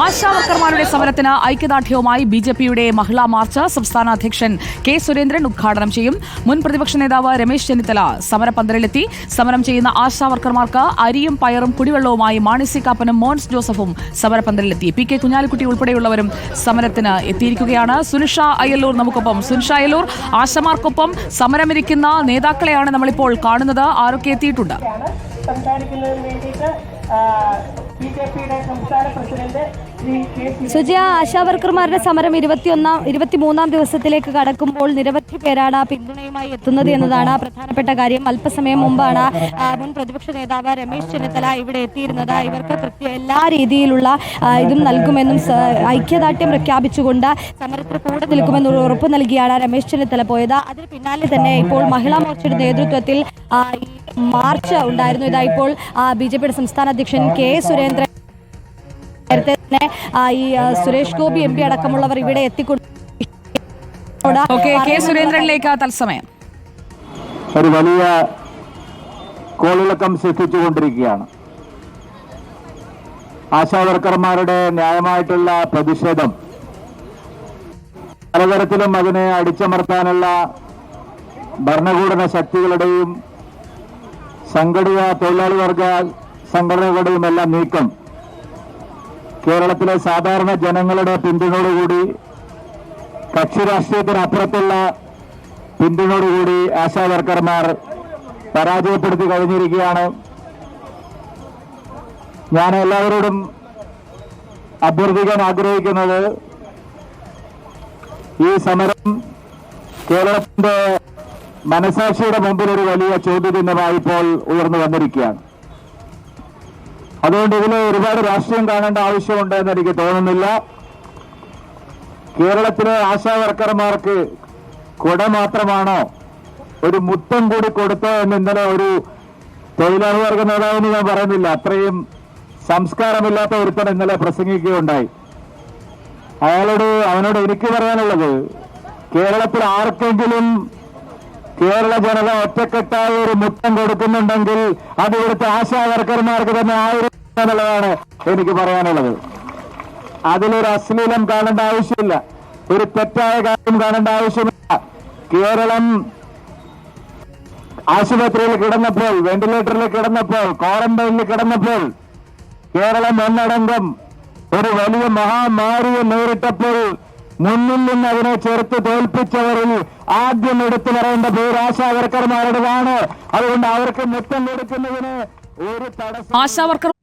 ആശാവർക്കർമാരുടെ സമരത്തിന് ഐക്യദാർഢ്യവുമായി B J പിയുടെ മഹിളാ March സംസ്ഥാന അധ്യക്ഷൻ കെ സുരേന്ദ്രൻ ഉദ്ഘാടനം ചെയ്യും. മുൻ പ്രതിപക്ഷ നേതാവ് രമേശ് ചെന്നിത്തല സമരപന്തലിലെത്തി സമരം ചെയ്യുന്ന ആശാവർക്കർമാർക്ക് അരിയും പയറും കുടിവെള്ളവുമായി മാണിസി കാപ്പനും മോൻസ് ജോസഫും സമരപന്തലിലെത്തി പി കെ കുഞ്ഞാലിക്കുട്ടി ഉൾപ്പെടെയുള്ളവരും സമരത്തിന് എത്തിയിരിക്കുകയാണ്. സുനിഷ അയ്യല്ലൂർ നമുക്കൊപ്പം. സുനിഷ അയ്യല്ലൂർ ആശമാർക്കൊപ്പം സമരമിരിക്കുന്ന നേതാക്കളെയാണ് നമ്മളിപ്പോൾ കാണുന്നത്. ആരൊക്കെ എത്തിയിട്ടുണ്ട്? സംസാരിക്കുന്നതിന് വേണ്ടിയിട്ട് president Shri K C Sujaya ആശാവർക്കർമാരുടെ സമരം ഇരുപത്തിയൊന്നാം ഇരുപത്തിമൂന്നാം ദിവസത്തിലേക്ക് കടക്കുമ്പോൾ നിരവധി പേരാണ് പിന്തുണയുമായി എത്തുന്നത് എന്നതാണ് പ്രധാനപ്പെട്ട കാര്യം. അല്പസമയം മുമ്പാണ് മുൻ പ്രതിപക്ഷ നേതാവ് രമേശ് ചെന്നിത്തല ഇവിടെ എത്തിയിരുന്നത്. ഇവർക്ക് കൃത്യ എല്ലാ രീതിയിലുള്ള ഇതും നൽകുമെന്നും ഐക്യദാർഢ്യം പ്രഖ്യാപിച്ചുകൊണ്ട് സമരത്തിൽ കൂടെ നിൽക്കുമെന്നുള്ള ഉറപ്പ് നൽകിയാണ് രമേശ് ചെന്നിത്തല പോയത്. അതിന് പിന്നാലെ തന്നെ ഇപ്പോൾ മഹിളാ മോർച്ചയുടെ നേതൃത്വത്തിൽ മാർച്ച് ഉണ്ടായിരുന്നു. ഇതാ ഇപ്പോൾ ബി ജെ പിയുടെ സംസ്ഥാന അധ്യക്ഷൻ കെ സുരേന്ദ്രൻ തന്നെ ഈ സുരേഷ് ഗോപി എം പി അടക്കമുള്ളവർ ഇവിടെ എത്തിക്കൊണ്ട് ഓക്കെ കെ സുരേന്ദ്രനിലേക്ക് തത്സമയം. ഒരു വലിയ കോളിളക്കം സൃഷ്ടിച്ചുകൊണ്ടിരിക്കുകയാണ്. ആശാവർക്കർമാരുടെ ന്യായമായിട്ടുള്ള പ്രതിഷേധം പലതരത്തിലും അതിനെ അടിച്ചമർത്താനുള്ള ഭരണകൂടന ശക്തികളുടെയും സംഘടിത തൊഴിലാളി വർഗ സംഘടനകളുടെയും എല്ലാം നീക്കം. കേരളത്തിലെ സാധാരണ ജനങ്ങളുടെ പിന്തുണയോടുകൂടി കക്ഷി രാഷ്ട്രീയത്തിനപ്പുറത്തുള്ള പിന്തുണയോടുകൂടി ആശാവർക്കർമാർ പരാജയപ്പെടുത്തി കഴിഞ്ഞിരിക്കുകയാണ്. ഞാൻ എല്ലാവരോടും അഭ്യർത്ഥിക്കാൻ ആഗ്രഹിക്കുന്നത് ഈ സമരം കേരളത്തിന്റെ മനസാക്ഷിയുടെ മുമ്പിൽ ഒരു വലിയ ചോദ്യചിഹ്നമായി ഇപ്പോൾ ഉയർന്നു വന്നിരിക്കുകയാണ്. അതുകൊണ്ട് ഇതിൽ ഒരുപാട് രാഷ്ട്രീയം കാണേണ്ട ആവശ്യമുണ്ട് എന്ന് എനിക്ക് തോന്നുന്നില്ല. കേരളത്തിലെ ആശാവർക്കർമാർക്ക് കൊട മാത്രമാണോ ഒരു മുത്തം കൂടി കൊടുത്തോ എന്ന് ഇന്നലെ ഒരു തൊഴിലാളി വർഗ നേതാവിന് ഞാൻ പറയുന്നില്ല. അത്രയും സംസ്കാരമില്ലാത്ത ഒരുത്തൻ ഇന്നലെ പ്രസംഗിക്കുകയുണ്ടായി. അയാളോട് അവനോട് എനിക്ക് പറയാനുള്ളത് കേരളത്തിൽ ആർക്കെങ്കിലും കേരള ജനത ഒറ്റക്കെട്ടായ ഒരു മുത്തം കൊടുക്കുന്നുണ്ടെങ്കിൽ അത് ഇവിടുത്തെ ആശാവർക്കർമാർക്ക് തന്നെ ആയിരുന്നു എന്നുള്ളതാണ് എനിക്ക് പറയാനുള്ളത്. അതിലൊരു അശ്ലീലം കാണേണ്ട ആവശ്യമില്ല. ഒരു തെറ്റായ കാര്യം കാണേണ്ട ആവശ്യമില്ല. കേരളം ആശുപത്രിയിൽ കിടന്നപ്പോൾ വെന്റിലേറ്ററിൽ കിടന്നപ്പോൾ ക്വാറന്റൈനിൽ കിടന്നപ്പോൾ കേരളം ഒന്നടങ്കം ഒരു വലിയ മഹാമാരിയെ നേരിട്ടപ്പോൾ മുന്നിൽ നിന്ന് അതിനെ ചെറുത്ത് തോൽപ്പിച്ചവരിൽ ആദ്യം എടുത്തു പറയേണ്ട പേര് ആശാവർക്കർമാരുടേതാണ് അതുകൊണ്ട് അവർക്ക് മുത്തം കൊടുക്കുന്നതിന് ഒരു തടസ്സം ആശാവർക്കർ